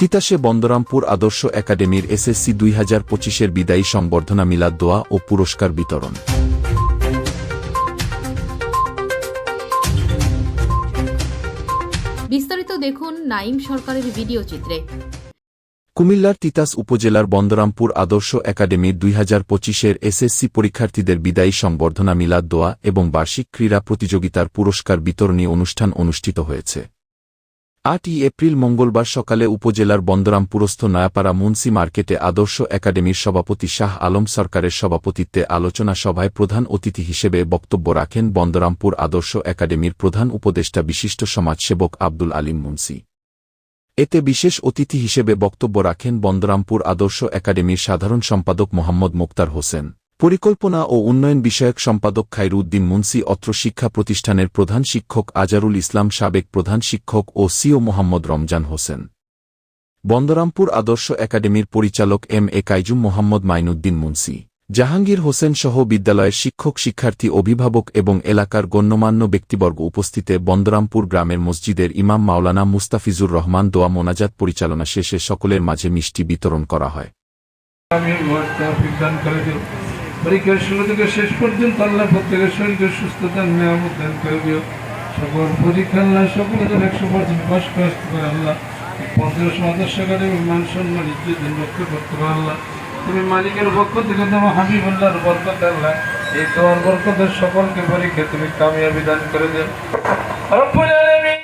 তিতাসে বন্দরামপুর আদর্শ একাডেমির এসএসসি দুই হাজার পঁচিশের বিদায়ী সংবর্ধনা মিলাদ দোয়া ও পুরস্কার বিতরণ। বিস্তারিত দেখুন নাইম সরকারের ভিডিও চিত্রে। কুমিল্লার তিতাস উপজেলার বন্দরামপুর আদর্শ একাডেমির দুই হাজার পঁচিশের এসএসসি পরীক্ষার্থীদের বিদায়ী সংবর্ধনা মিলাদ দোয়া এবং বার্ষিক ক্রীড়া প্রতিযোগিতার পুরস্কার বিতরণী অনুষ্ঠান অনুষ্ঠিত হয়েছে। আটই এপ্রিল মঙ্গলবার সকালে উপজেলার বন্দরামপুরস্থ নয়াপাড়া মুন্সি মার্কেটে আদর্শ একাডেমির সভাপতি শাহ আলম সরকারের সভাপতিত্বে আলোচনা সভায় প্রধান অতিথি হিসেবে বক্তব্য রাখেন বন্দরামপুর আদর্শ একাডেমির প্রধান উপদেষ্টা বিশিষ্ট সমাজসেবক আব্দুল আলিম মুন্সি। এতে বিশেষ অতিথি হিসেবে বক্তব্য রাখেন বন্দরামপুর আদর্শ একাডেমির সাধারণ সম্পাদক মোহাম্মদ মোক্তার হোসেন। পরিকল্পনা ও উন্নয়ন বিষয়ক সম্পাদক খাইরুদ্দিন মুন্সি অত্র শিক্ষা প্রতিষ্ঠানের প্রধান শিক্ষক আজারুল ইসলাম সাবেক প্রধান শিক্ষক ও সিও মোহাম্মদ রমজান হোসেন। বন্দরামপুর আদর্শ একাডেমির পরিচালক এম এ কাইজুম মোহাম্মদ মাইনুদ্দিন মুন্সি। জাহাঙ্গীর হোসেন সহ বিদ্যালয়ের শিক্ষক, শিক্ষার্থী, অভিভাবক এবং এলাকার গণ্যমান্য ব্যক্তিবর্গ উপস্থিতে বন্দরামপুর গ্রামের মসজিদের ইমাম মাওলানা মুস্তাফিজুর রহমান দোয়া মোনাজাত পরিচালনা শেষে সকলের মাঝে মিষ্টি বিতরণ করা হয়। দান পরীক্ষার শুরু থেকে শেষ পর্যন্ত আল্লাহ প্রত্যেকের শরীরকে সুস্থতা, নিয়ামত দান করে দিও। সকল পরীক্ষা আল্লাহ সকলে যেন একশো পার্সেন্ট পাস করে আসতে পারে আল্লাহ। পঞ্চাশ সদস্য করে মান সম্মান দিন রক্ষা করতে পারে আল্লাহ। তুমি মালিকের পক্ষ থেকে তোমার হাবিবুল্লাহর বরকত আল্লাহ। এই তোমার বরকতের সকলকে পরীক্ষা তুমি কামিয়াবি দান করে আলামিন